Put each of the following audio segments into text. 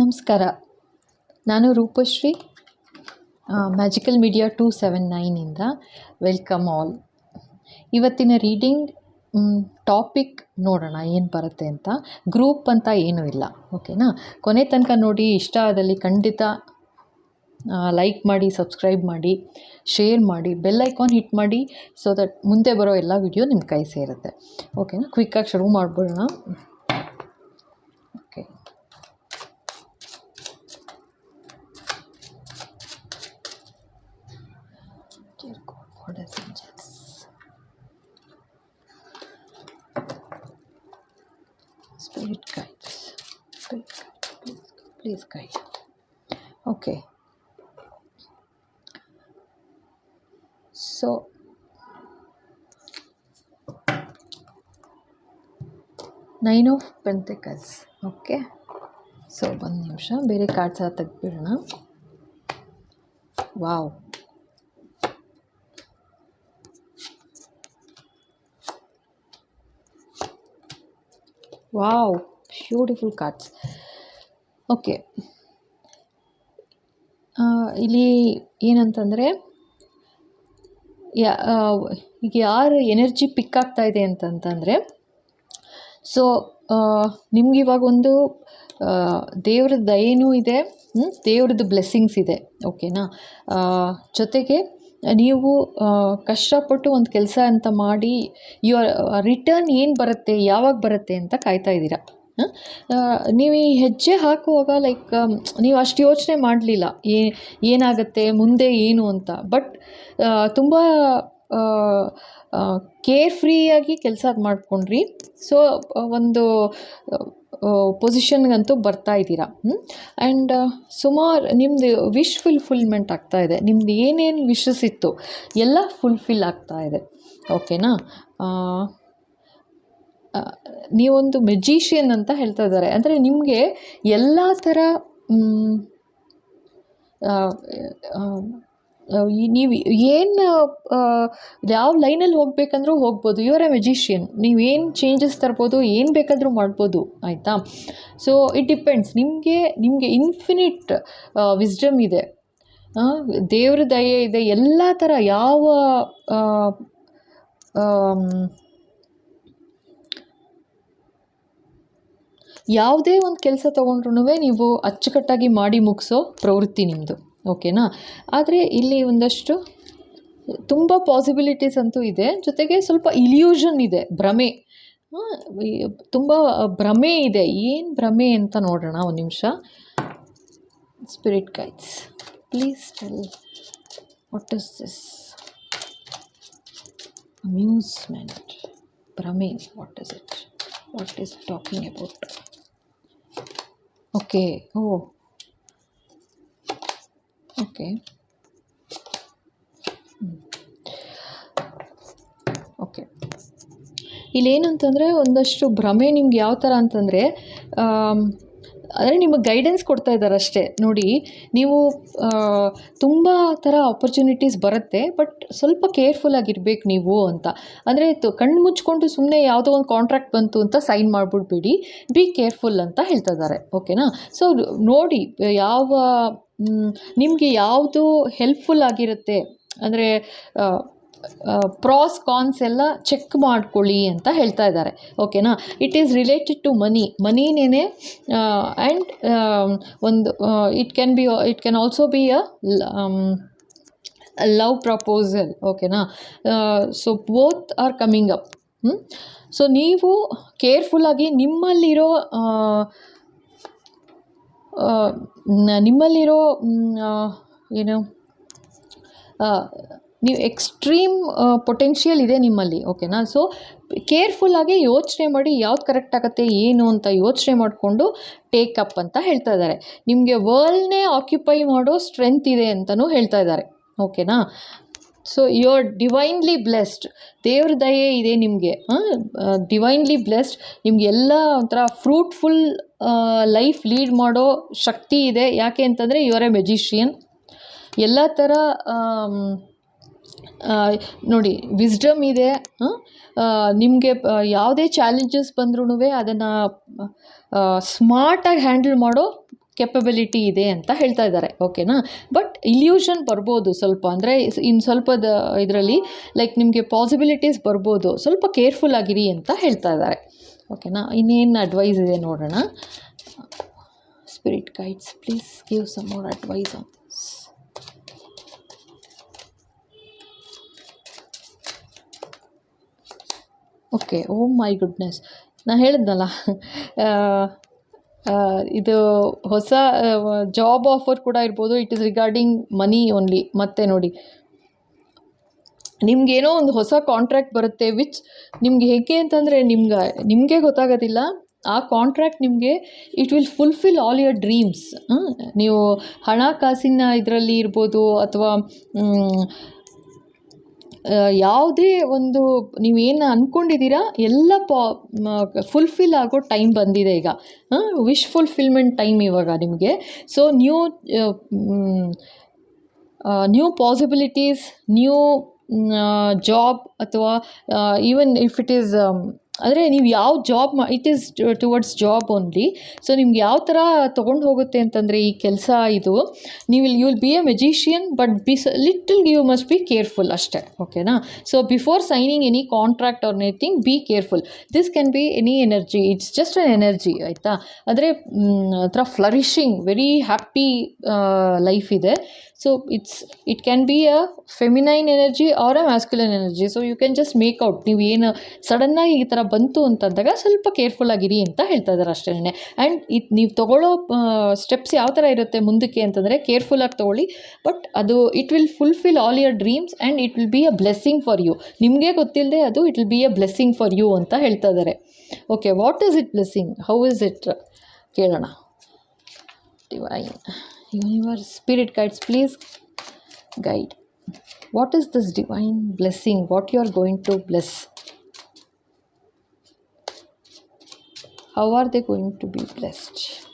ನಮಸ್ಕಾರ. ನಾನು Roopashree magical media two seven ನೈನಿಂದ welcome all ಇವತ್ತಿನ ರೀಡಿಂಗ್ ಟಾಪಿಕ್ ನೋಡೋಣ, ಏನು ಬರುತ್ತೆ ಅಂತ. ಗ್ರೂಪ್ ಅಂತ ಏನೂ ಇಲ್ಲ ಓಕೆನಾ ಕೊನೆ ತನಕ ನೋಡಿ, ಇಷ್ಟ ಆದಲ್ಲಿ ಖಂಡಿತ ಲೈಕ್ ಮಾಡಿ ಸಬ್ಸ್ಕ್ರೈಬ್ ಮಾಡಿ ಶೇರ್ ಮಾಡಿ ಬೆಲ್ ಐಕಾನ್ ಹಿಟ್ ಮಾಡಿ ಸೊ ದಟ್ ಮುಂದೆ ಬರೋ ಎಲ್ಲ ವಿಡಿಯೋ ನಿಮ್ಮ ಕೈ ಸೇರುತ್ತೆ ಓಕೆನಾ ಕ್ವಿಕ್ಕಾಗಿ ಶುರು ಮಾಡ್ಬಿಡೋಣ. Spirit guides. Spirit guide, please, please guide. Okay. So, nine of pentacles okay so ಒಂದು ನಿಮಿಷ ಬೇರೆ ಕಾರ್ಡ್ಸ್ ಎಲ್ಲ ತೆಗ್ದುಬಿಡೋಣ wow wow beautiful cards okay ಇಲ್ಲಿ ಏನಂತಂದರೆ, ಯಾ ಈಗ ಯಾರು ಎನರ್ಜಿ ಪಿಕ್ ಆಗ್ತಾ ಇದೆ ಅಂತಂತಂದರೆ, ಸೊ ನಿಮ್ಗೆ ಇವಾಗ ಒಂದು ದೇವ್ರ ದಯೆನೂ ಇದೆ ದೇವ್ರದ್ದು ಬ್ಲೆಸ್ಸಿಂಗ್ಸ್ ಇದೆ ಓಕೆನಾ ಜೊತೆಗೆ ನೀವು ಕಷ್ಟಪಟ್ಟು ಒಂದು ಕೆಲಸ ಅಂತ ಮಾಡಿ ಯುವರ್ ರಿಟರ್ನ್ ಏನು ಬರುತ್ತೆ, ಯಾವಾಗ ಬರುತ್ತೆ ಅಂತ ಕಾಯ್ತಾ ಇದ್ದೀರಾ? ನೀವು ಈ ಹೆಜ್ಜೆ ಹಾಕುವಾಗ ಲೈಕ್ ನೀವು ಅಷ್ಟು ಯೋಚನೆ ಮಾಡಲಿಲ್ಲ, ಏ, ಏನಾಗುತ್ತೆ, ಮುಂದೆ ಏನು ಅಂತ. ಬಟ್ ತುಂಬ ಕೇರ್ ಫ್ರೀಯಾಗಿ ಕೆಲಸ ಮಾಡಿಕೊಂಡ್ರಿ. ಸೊ ಒಂದು ಪೊಸಿಷನ್ಗಂತೂ ಬರ್ತಾ ಇದ್ದೀರಾ? ಆ್ಯಂಡ್ ಸುಮಾರು ನಿಮ್ಮದು ವಿಶ್ ಫುಲ್ಫಿಲ್ಮೆಂಟ್ ಆಗ್ತಾ ಇದೆ. ನಿಮ್ದು ಏನೇನು ವಿಶಸ್ ಇತ್ತು, ಎಲ್ಲ ಫುಲ್ಫಿಲ್ ಆಗ್ತಾ ಇದೆ. ಓಕೆನಾ ನೀವೊಂದು ಮೆಜಿಷಿಯನ್ ಅಂತ ಹೇಳ್ತಾ ಇದ್ದಾರೆ. ಅಂದರೆ ನಿಮಗೆ ಎಲ್ಲ ಥರ ನೀವು ಏನು ಯಾವ ಲೈನಲ್ಲಿ ಹೋಗಬೇಕಂದ್ರೂ ಹೋಗ್ಬೋದು. ಯು ಆರ್ ಎ ಮೆಜಿಷಿಯನ್ ನೀವು ಏನು ಚೇಂಜಸ್ ತರ್ಬೋದು, ಏನು ಬೇಕಾದರೂ ಮಾಡ್ಬೋದು. ಆಯಿತಾ? ಸೊ ಇಟ್ ಡಿಪೆಂಡ್ಸ್ ನಿಮಗೆ ನಿಮಗೆ ಇನ್ಫಿನಿಟ್ ವಿಸ್ಡಮ್ ಇದೆ. ದೇವ್ರ ದಯೆ ಇದೆ. ಎಲ್ಲ ಥರ ಯಾವ ಯಾವುದೇ ಒಂದು ಕೆಲಸ ತೊಗೊಂಡ್ರೂ ನೀವು ಅಚ್ಚುಕಟ್ಟಾಗಿ ಮಾಡಿ ಮುಗಿಸೋ ಪ್ರವೃತ್ತಿ ನಿಮ್ಮದು ಓಕೆನಾ? ಆದರೆ ಇಲ್ಲಿ ಒಂದಷ್ಟು ತುಂಬ ಪಾಸಿಬಿಲಿಟೀಸ್ ಅಂತೂ ಇದೆ. ಜೊತೆಗೆ ಸ್ವಲ್ಪ ಇಲ್ಯೂಷನ್ ಇದೆ, ಭ್ರಮೆ. ತುಂಬ ಭ್ರಮೆ ಇದೆ. ಏನು ಭ್ರಮೆ ಅಂತ ನೋಡೋಣ ಒಂದು ನಿಮಿಷ. Spirit guides please tell what is this amusement ಭ್ರಮೆ what is it what is talking about okay oh okay okay ಇಲ್ಲೇನು ಒಂದಷ್ಟು ಭ್ರಮೆ ನಿಮ್ಗೆ ಯಾವ ಥರ ಅಂತಂದರೆ ಅಂದರೆ ನಿಮಗೆ ಗೈಡೆನ್ಸ್ ಕೊಡ್ತಾ ಇದ್ದಾರೆ ಅಷ್ಟೇ. ನೋಡಿ, ನೀವು ತುಂಬ ಥರ ಆಪರ್ಚುನಿಟೀಸ್ ಬರುತ್ತೆ ಬಟ್ ಸ್ವಲ್ಪ ಕೇರ್ಫುಲ್ಲಾಗಿರ್ಬೇಕು ನೀವು ಅಂತ. ಅಂದರೆ ಕಣ್ಣು ಮುಚ್ಕೊಂಡು ಸುಮ್ಮನೆ ಯಾವುದೋ ಒಂದು ಕಾಂಟ್ರಾಕ್ಟ್ ಬಂತು ಅಂತ ಸೈನ್ ಮಾಡಿಬಿಡ್ಬೇಡಿ. ಬಿ ಕೇರ್ಫುಲ್ ಅಂತ ಹೇಳ್ತಾ ಇದ್ದಾರೆ. ಓಕೆನಾ ಸೊ ನೋಡಿ, ಯಾವ ನಿಮಗೆ ಯಾವುದು ಹೆಲ್ಪ್ಫುಲ್ ಆಗಿರುತ್ತೆ, ಅಂದರೆ ಪ್ರಾಸ್ ಕಾನ್ಸ್ ಎಲ್ಲ ಚೆಕ್ ಮಾಡ್ಕೊಳ್ಳಿ ಅಂತ ಹೇಳ್ತಾ ಇದ್ದಾರೆ. ಓಕೆನಾ it is related to money ಮನಿನೇ and ಒಂದು it can be it can also be a love proposal ಓಕೆನಾ so both are coming up so ನೀವು ಕೇರ್ಫುಲ್ಲಾಗಿ ನಿಮ್ಮಲ್ಲಿರೋ ನಿಮ್ಮಲ್ಲಿರೋ ಏನು ನೀವು ಎಕ್ಸ್ಟ್ರೀಮ್ ಪೊಟೆನ್ಷಿಯಲ್ ಇದೆ ನಿಮ್ಮಲ್ಲಿ ಓಕೆನಾ ಸೊ ಕೇರ್ಫುಲ್ಲಾಗಿ ಯೋಚನೆ ಮಾಡಿ ಯಾವ್ದು ಕರೆಕ್ಟ್ ಆಗುತ್ತೆ, ಏನು ಅಂತ ಯೋಚನೆ ಮಾಡಿಕೊಂಡು ಟೇಕ್ ಅಪ್ ಅಂತ ಹೇಳ್ತಾ ಇದ್ದಾರೆ. ನಿಮಗೆ ವರ್ಲ್ಡ್ನೇ ಆಕ್ಯುಪೈ ಮಾಡೋ ಸ್ಟ್ರೆಂತ್ ಇದೆ ಅಂತಲೂ ಹೇಳ್ತಾ ಇದ್ದಾರೆ ಓಕೆನಾ so you are divinely blessed ದೇವ್ರ ದಯೆ ಇದೆ ನಿಮಗೆ ಡಿವೈನ್ಲಿ ಬ್ಲೆಸ್ಡ್ ನಿಮ್ಗೆ ಎಲ್ಲ ಒಂಥರ ಫ್ರೂಟ್ಫುಲ್ ಲೈಫ್ ಲೀಡ್ ಮಾಡೋ ಶಕ್ತಿ ಇದೆ. ಯಾಕೆ ಅಂತಂದರೆ ಯು ಆರ್ ಎ ಮೆಜಿಷಿಯನ್ ಎಲ್ಲ ಥರ ನೋಡಿ ವಿಸ್ಡಮ್ ಇದೆ ನಿಮಗೆ ಯಾವುದೇ ಚಾಲೆಂಜಸ್ ಬಂದ್ರೂ ಅದನ್ನು ಸ್ಮಾರ್ಟಾಗಿ ಹ್ಯಾಂಡಲ್ ಮಾಡೋ ಕೆಪಬಿಲಿಟಿ ಇದೆ ಅಂತ ಹೇಳ್ತಾ ಇದ್ದಾರೆ ಓಕೆನಾ ಬಟ್ ಇಲ್ಯೂಷನ್ ಬರ್ಬೋದು ಸ್ವಲ್ಪ, ಅಂದರೆ ಇನ್ನು ಸ್ವಲ್ಪದ ಇದರಲ್ಲಿ ಲೈಕ್ ನಿಮಗೆ ಪಾಸಿಬಿಲಿಟೀಸ್ ಬರ್ಬೋದು, ಸ್ವಲ್ಪ ಕೇರ್ಫುಲ್ ಆಗಿರಿ ಅಂತ ಹೇಳ್ತಾ ಇದ್ದಾರೆ ಓಕೆನಾ ಇನ್ನೇನು ಅಡ್ವೈಸ್ ಇದೆ ನೋಡೋಣ. Spirit guides please give some more advice on this okay oh my goodness ನಾನು ಹೇಳಿದ್ನಲ್ಲ ಇದು ಹೊಸ ಜಾಬ್ ಆಫರ್ ಕೂಡ ಇರ್ಬೋದು. It is regarding money only ಮತ್ತೆ ನೋಡಿ, ನಿಮಗೇನೋ ಒಂದು ಹೊಸ ಕಾಂಟ್ರ್ಯಾಕ್ಟ್ ಬರುತ್ತೆ ವಿಚ್ ನಿಮ್ಗೆ ಹೇಗೆ ಅಂತಂದರೆ ನಿಮ್ಗೆ, ನಿಮಗೆ ಗೊತ್ತಾಗೋದಿಲ್ಲ. ಆ ಕಾಂಟ್ರ್ಯಾಕ್ಟ್ ನಿಮಗೆ it will fulfil all your dreams ನೀವು ಹಣಕಾಸಿನ ಇದರಲ್ಲಿ ಇರ್ಬೋದು, ಅಥವಾ ಯಾವುದೇ ಒಂದು ನೀವು ಏನು ಅಂದ್ಕೊಂಡಿದ್ದೀರಾ ಎಲ್ಲ ಪಾ ಫುಲ್ಫಿಲ್ ಆಗೋ ಟೈಮ್ ಬಂದಿದೆ ಈಗ. ವಿಶ್ ಫುಲ್ಫಿಲ್ಮೆಂಟ್ ಟೈಮ್ ಇವಾಗ ನಿಮಗೆ. So new new possibilities new job ಅಥವಾ ಈವನ್ ಇಫ್ ಇಟ್ ಈಸ್ ಅಂದರೆ ನೀವು ಯಾವ ಜಾಬ್ ಮಾ it is towards job only so ನಿಮ್ಗೆ ಯಾವ ಥರ ತೊಗೊಂಡು ಹೋಗುತ್ತೆ ಅಂತಂದರೆ ಈ ಕೆಲಸ ಇದು, ನೀವು you will be a magician but be little you must be careful ಅಷ್ಟೇ ಓಕೆನಾ so before signing any contract or anything be careful this can be any energy it's just an energy ಆಯಿತಾ? ಅಂದರೆ ಒಂಥರ ಫ್ಲರಿಶಿಂಗ್ ವೆರಿ ಹ್ಯಾಪಿ ಲೈಫ್ ಇದೆ. So it's it can be a feminine energy or a masculine energy so you can just make out ನೀವು ಏನು ಸಡನ್ನಾಗಿ ಈ ಥರ ಬಂತು ಅಂತಂದಾಗ ಸ್ವಲ್ಪ ಕೇರ್ಫುಲ್ ಆಗಿರಿ ಅಂತ ಹೇಳ್ತಾ ಇದ್ದಾರೆ ಅಷ್ಟೇ ಆ್ಯಂಡ್ ಇದು ನೀವು ತೊಗೊಳ್ಳೋ ಸ್ಟೆಪ್ಸ್ ಯಾವ ಥರ ಇರುತ್ತೆ ಮುಂದಕ್ಕೆ ಅಂತಂದರೆ ಕೇರ್ಫುಲ್ಲಾಗಿ ತೊಗೊಳ್ಳಿ. ಬಟ್ ಅದು it will fulfil all your dreams and it will be a blessing for you ನಿಮಗೆ ಗೊತ್ತಿಲ್ಲದೆ ಅದು it will be a blessing for you ಅಂತ ಹೇಳ್ತಾ ಇದ್ದಾರೆ okay what is it blessing how is it ಕೇಳೋಣ. Divine universe spirit guides please guide. What is this divine blessing? What you are going to bless? How are they going to be blessed?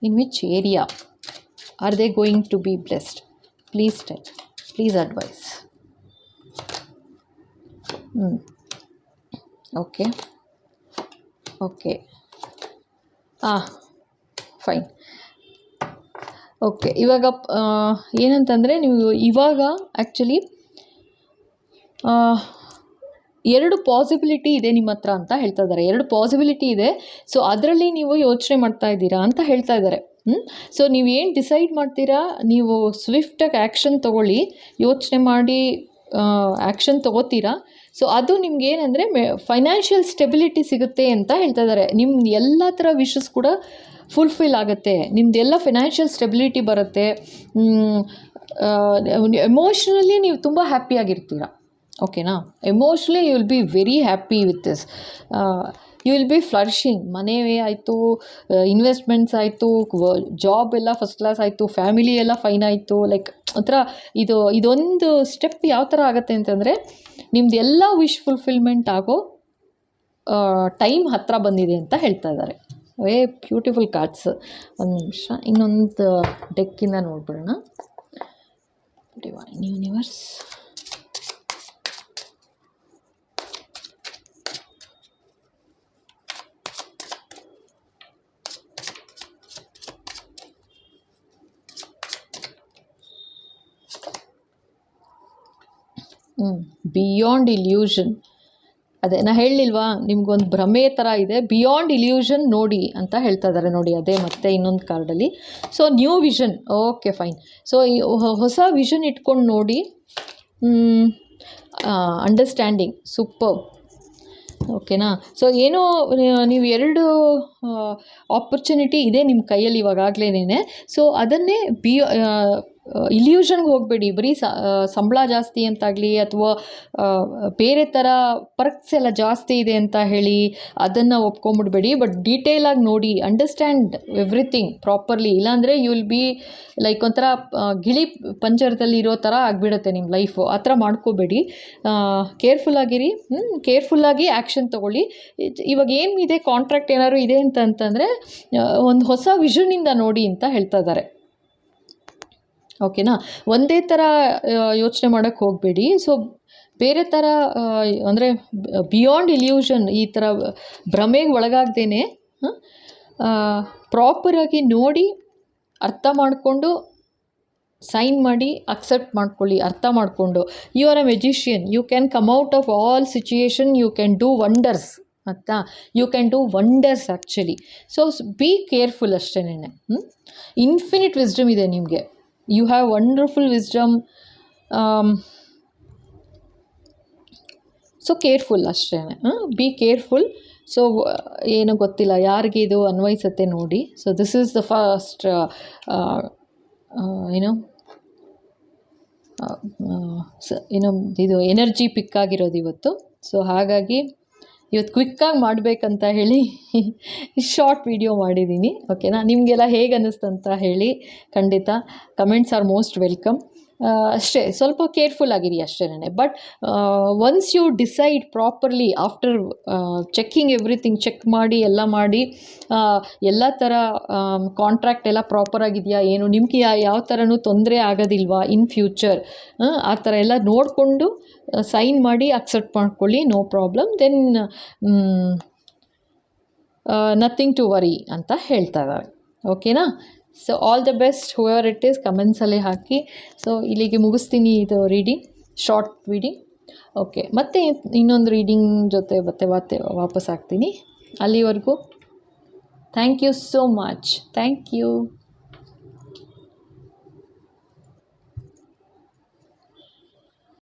In which area are they going to be blessed? Please tell please advise. Hmm. okay. Okay. Ah. Fine. Okay ಇವಾಗ ಏನಂತಂದರೆ ನೀವು ಇವಾಗ actually ಎರಡು possibility ಇದೆ ನಿಮ್ಮ ಹತ್ರ ಅಂತ ಹೇಳ್ತಾ ಇದ್ದಾರೆ. ಎರಡು ಪಾಸಿಬಿಲಿಟಿ ಇದೆ. ಸೊ ಅದರಲ್ಲಿ ನೀವು ಯೋಚನೆ ಮಾಡ್ತಾ ಇದ್ದೀರಾ ಅಂತ ಹೇಳ್ತಾ ಇದ್ದಾರೆ. ಹ್ಞೂ ಸೊ ನೀವು ಏನು ಡಿಸೈಡ್ ಮಾಡ್ತೀರಾ? ನೀವು ಸ್ವಿಫ್ಟಾಗಿ ಆ್ಯಕ್ಷನ್ ತೊಗೊಳ್ಳಿ, ಯೋಚನೆ ಮಾಡಿ ಆ್ಯಕ್ಷನ್ ತೊಗೋತೀರಾ? ಸೊ ಅದು ನಿಮ್ಗೆ ಏನಂದರೆ ಫೈನಾನ್ಷಿಯಲ್ ಸ್ಟೆಬಿಲಿಟಿ ಸಿಗುತ್ತೆ ಅಂತ ಹೇಳ್ತಾ ಇದ್ದಾರೆ ನಿಮ್ಮ ಎಲ್ಲ ಥರ ವಿಷಸ್ ಕೂಡ ಫುಲ್ಫಿಲ್ ಆಗುತ್ತೆ. ನಿಮ್ಮದೆಲ್ಲ ಫಿನಾನ್ಷಿಯಲ್ ಸ್ಟೆಬಿಲಿಟಿ ಬರುತ್ತೆ. ಎಮೋಷ್ನಲಿ ನೀವು ತುಂಬ ಹ್ಯಾಪಿಯಾಗಿರ್ತೀರ ಓಕೆನಾ emotionally you will be very happy with this you will be flourishing ಮನೆ ಆಯಿತು ಇನ್ವೆಸ್ಟ್ಮೆಂಟ್ಸ್ ಆಯಿತು ಜಾಬ್ ಎಲ್ಲ ಫಸ್ಟ್ ಕ್ಲಾಸ್ ಆಯಿತು ಫ್ಯಾಮಿಲಿ ಎಲ್ಲ ಫೈನ್ ಆಯಿತು ಲೈಕ್ ಒಂಥರ ಇದು, ಇದೊಂದು ಸ್ಟೆಪ್ ಯಾವ ಥರ ಆಗುತ್ತೆ ಅಂತಂದರೆ, ನಿಮ್ದು ಎಲ್ಲ ವಿಶ್ ಫುಲ್ಫಿಲ್ಮೆಂಟ್ ಆಗೋ ಟೈಮ್ ಹತ್ತಿರ ಬಂದಿದೆ ಅಂತ ಹೇಳ್ತಾ ಇದ್ದಾರೆ ವೇ ಬ್ಯೂಟಿಫುಲ್ ಕಾರ್ಡ್ಸ್ ಒಂದು ನಿಮಿಷ, ಇನ್ನೊಂದು ಡೆಕ್ಕಿಂದ ನೋಡ್ಬಿಡೋಣ. ಡಿವೈನ್ ಯೂನಿವರ್ಸ್ ಹ್ಞೂ ಬಿಯಾಂಡ್ ಇಲ್ಯೂಷನ್ ಅದೇ, ನಾ ಹೇಳಲಿಲ್ವಾ, ನಿಮ್ಗೊಂದು ಭ್ರಮೆ ಥರ ಇದೆ ಬಿಯಾಂಡ್ ಇಲ್ಯೂಷನ್ ನೋಡಿ ಅಂತ ಹೇಳ್ತಾ ಇದ್ದಾರೆ ನೋಡಿ, ಅದೇ ಮತ್ತೆ ಇನ್ನೊಂದು ಕಾರ್ಡಲ್ಲಿ so new vision okay fine so ಈ ಹೊಸ ವಿಷನ್ ಇಟ್ಕೊಂಡು ನೋಡಿ ಅಂಡರ್ಸ್ಟ್ಯಾಂಡಿಂಗ್ ಸೂಪರ್ ಓಕೆನಾ ಸೊ ಏನೋ, ನೀವು ಎರಡು ಆಪರ್ಚುನಿಟಿ ಇದೆ ನಿಮ್ಮ ಕೈಯಲ್ಲಿ ಇವಾಗಲೇ ಸೊ ಅದನ್ನೇ ಬಿ ಇಲ್ಯೂಷನ್ಗೆ ಹೋಗಬೇಡಿ. ಬರೀ ಸಂಬಳ ಜಾಸ್ತಿ ಅಂತಾಗಲಿ ಅಥವಾ ಬೇರೆ ಥರ ಪರ್ಕ್ಸ್ ಎಲ್ಲ ಜಾಸ್ತಿ ಇದೆ ಅಂತ ಹೇಳಿ ಅದನ್ನು ಒಪ್ಕೊಂಬಿಡ್ಬೇಡಿ. ಬಟ್ ಡೀಟೇಲಾಗಿ ನೋಡಿ ಅಂಡರ್ಸ್ಟ್ಯಾಂಡ್ ಎವ್ರಿಥಿಂಗ್ ಪ್ರಾಪರ್ಲಿ ಇಲ್ಲಾಂದರೆ ಯು ವಿಲ್ ಬಿ ಲೈಕ್ ಒಂಥರ ಗಿಳಿ ಪಂಚರದಲ್ಲಿ ಇರೋ ಥರ ಆಗಿಬಿಡುತ್ತೆ ನಿಮ್ಮ ಲೈಫು ಆ ಥರ ಮಾಡ್ಕೋಬೇಡಿ. ಕೇರ್ಫುಲ್ಲಾಗಿರಿ ಕೇರ್ಫುಲ್ಲಾಗಿ ಆ್ಯಕ್ಷನ್ ತೊಗೊಳ್ಳಿ. ಇವಾಗ ಏನಿದೆ ಕಾಂಟ್ರಾಕ್ಟ್ ಏನಾದ್ರು ಇದೆ ಅಂತ ಅಂತಂದರೆ ಒಂದು ಹೊಸ ವಿಷನಿಂದ ನೋಡಿ ಅಂತ ಹೇಳ್ತಾ ಇದ್ದಾರೆ. ಓಕೆನಾ? ಒಂದೇ ಥರ ಯೋಚನೆ ಮಾಡೋಕ್ಕೆ ಹೋಗಬೇಡಿ. ಸೊ ಬೇರೆ ಥರ ಅಂದರೆ ಬಿಯಾಂಡ್ ಇಲ್ಯೂಷನ್ ಈ ಥರ ಭ್ರಮೆಗೆ ಒಳಗಾಗ್ದೇ ಪ್ರಾಪರಾಗಿ ನೋಡಿ, ಅರ್ಥ ಮಾಡಿಕೊಂಡು ಸೈನ್ ಮಾಡಿ ಅಕ್ಸೆಪ್ಟ್ ಮಾಡ್ಕೊಳ್ಳಿ, ಅರ್ಥ ಮಾಡಿಕೊಂಡು. You are a magician you can come out of all situation you can do wonders ಆಯಿತಾ you can do wonders actually so be careful ಅಷ್ಟೇನೆ ಇನ್ಫಿನಿಟ್ ವಿಸ್ಡಮ್ ಇದೆ ನಿಮಗೆ. You have wonderful wisdom so careful ಅಷ್ಟೇ. Be careful so ಏನೋ ಗೊತ್ತಿಲ್ಲ, ಯಾರಿಗೆ ಇದು ಅನ್ವಯಿಸುತ್ತೆ ನೋಡಿ. So this is the first ಏನು ಏನು, ಇದು ಎನರ್ಜಿ ಪಿಕ್ ಆಗಿರೋದು ಇವತ್ತು. ಸೊ ಹಾಗಾಗಿ ಇವತ್ತು ಕ್ವಿಕ್ಕಾಗಿ ಮಾಡಬೇಕಂತ ಹೇಳಿ ಶಾರ್ಟ್ ವಿಡಿಯೋ ಮಾಡಿದ್ದೀನಿ ಓಕೆನಾ ನಿಮಗೆಲ್ಲ ಹೇಗೆ ಅನ್ನಿಸ್ತು ಹೇಳಿ ಖಂಡಿತ ಕಮೆಂಟ್ಸ್ ಆರ್ ಮೋಸ್ಟ್ ವೆಲ್ಕಮ್ ಅಷ್ಟೇ, ಸ್ವಲ್ಪ ಕೇರ್ಫುಲ್ ಆಗಿರಿ ಅಷ್ಟೇನೆ but once you decide properly after checking everything check ಮಾಡಿ, ಎಲ್ಲ ಮಾಡಿ ಎಲ್ಲ ಥರ ಕಾಂಟ್ರಾಕ್ಟ್ ಎಲ್ಲ ಪ್ರಾಪರ್ ಆಗಿದೆಯಾ, ಏನು, ನಿಮಗೆ ಯಾವ ಥರನೂ ತೊಂದರೆ ಆಗೋದಿಲ್ವಾ ಇನ್ ಫ್ಯೂಚರ್ ಆ ಥರ ಎಲ್ಲ ನೋಡಿಕೊಂಡು ಸೈನ್ ಮಾಡಿ ಅಕ್ಸೆಪ್ಟ್ ಮಾಡ್ಕೊಳ್ಳಿ no problem then nothing to worry ಅಂತ ಹೇಳ್ತಾ ಇದ್ದಾರೆ. ಓಕೆನಾ so all the best whoever it is ಕಮೆಂಟ್ಸಲ್ಲಿ ಹಾಕಿ. ಸೊ ಇಲ್ಲಿಗೆ ಮುಗಿಸ್ತೀನಿ ಇದು ರೀಡಿಂಗ್ ಶಾರ್ಟ್ ರೀಡಿಂಗ್ ಓಕೆ ಮತ್ತೆ ಇನ್ನೊಂದು ರೀಡಿಂಗ್ ಜೊತೆ ಮತ್ತೆ ಮತ್ತೆ ವಾಪಸ್ ಹಾಕ್ತೀನಿ ಅಲ್ಲಿವರೆಗೂ thank you so much thank you